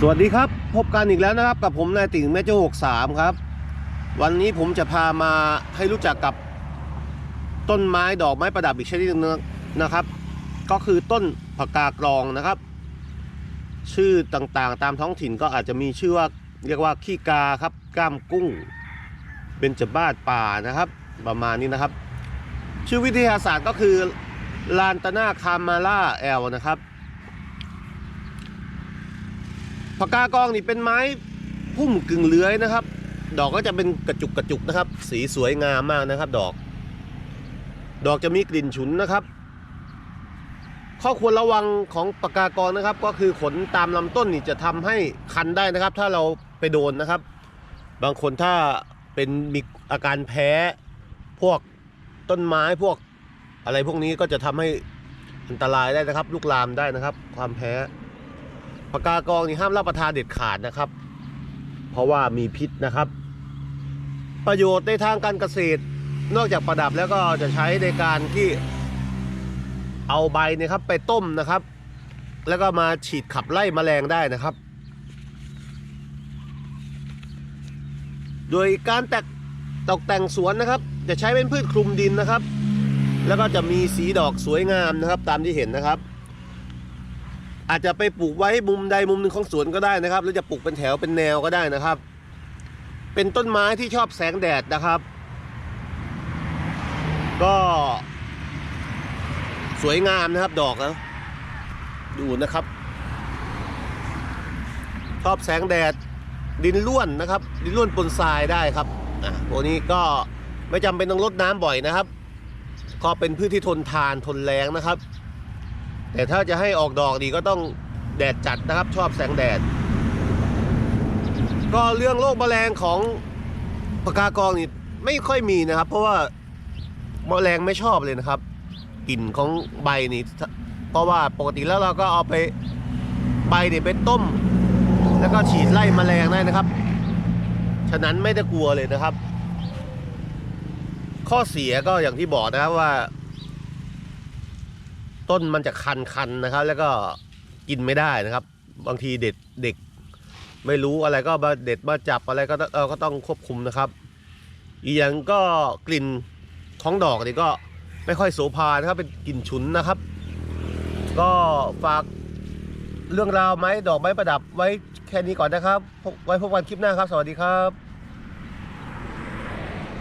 สวัสดีครับ พบกันอีกแล้วนะครับ กับผมนายติ่งแม่โจ้าหกสามครับ วันนี้ผมจะพามาให้รู้จักกับต้นไม้ดอกไม้ประดับอีกชนิดหนึงนะครับ ก็คือต้นผักกากรองนะครับ ชื่อต่างๆ ตามท้องถิ่นก็อาจจะมีชื่อว่าเรียกว่าขี้กาครับก้ามกุ้งเบญจบ้านป่านะครับ ประมาณนี้นะครับ ชื่อวิทยาศาสตร์ก็คือลานตานาคามาล่าแอลนะครับ ปากกากองนี่เป็นไม้พุ่มกึ่งเลื้อยนะครับ ดอกก็จะเป็นกระจุกกระจุกนะครับ สีสวยงามมากนะครับ ดอก ดอกจะมีกลิ่นฉุนนะครับ ข้อควรระวังของปากกากองนะครับ ก็คือขนตามลำต้นนี่จะทำให้คันได้นะครับ ถ้าเราไปโดนนะครับ บางคนถ้าเป็นมีอาการแพ้พวกต้นไม้พวกอะไรพวกนี้ก็จะทำให้อันตรายได้นะครับลุกลามได้นะครับ ความแพ้ ปากกากองนี่ห้ามรับประทานเด็ดขาดนะครับ เพราะว่ามีพิษนะครับ ประโยชน์ในทางการเกษตร นอกจากประดับแล้วก็จะใช้ในการที่เอาใบนะครับไปต้มนะครับ แล้วก็มาฉีดขับไล่แมลงได้นะครับ โดยการแตกตกแต่งสวนนะครับ จะใช้เป็นพืชคลุมดินนะครับ แล้วก็จะมีสีดอกสวยงามนะครับ ตามที่เห็นนะครับ อาจจะไปปลูกไว้มุมใดมุมหนึ่งของสวนก็ได้นะครับ หรือจะปลูกเป็นแถวเป็นแนวก็ได้นะครับ เป็นต้นไม้ที่ชอบแสงแดดนะครับ ก็สวยงามนะครับดอกนะดูนะครับ ชอบแสงแดดดินล้วนนะครับ ดินล้วนปนทรายได้ครับอะพวกนี้ก็ไม่จำเป็นต้องรดน้ำบ่อยนะครับ ก็เป็นพืชที่ทนทานทนแรงนะครับ แต่ถ้าจะให้ออกดอกดีก็ต้องแดดจัดนะครับ ชอบแสงแดด ก็เรื่องโรคแมลงของปากกากองนี่ไม่ค่อยมีนะครับ เพราะว่าแมลงไม่ชอบเลยนะครับกลิ่นของใบนี่เพราะว่าปกติแล้วเราก็เอาไปใบเนี่ยไปต้ม แล้วก็ฉีดไล่แมลงได้นะครับ ฉะนั้นไม่ได้กลัวเลยนะครับ ข้อเสียก็อย่างที่บอกนะครับว่า ต้นมันจะคันๆนนะครับ แล้วก็กินไม่ได้นะครับ บางทีเด็ดเด็ก ไม่รู้อะไรก็มาเด็ดมาจับอะไรก็ต้องเราก็ต้องควบคุมนะครับ อีกอย่างก็กลิ่นของดอกนี่ก็ไม่ค่อยโสภานะครับเป็นกลิ่นฉุนนะครับ ก็ฝากเรื่องราวไม้ดอกไม้ประดับไว้แค่นี้ก่อนนะครับ ไว้พบกันคลิปหน้าครับ สวัสดีครับ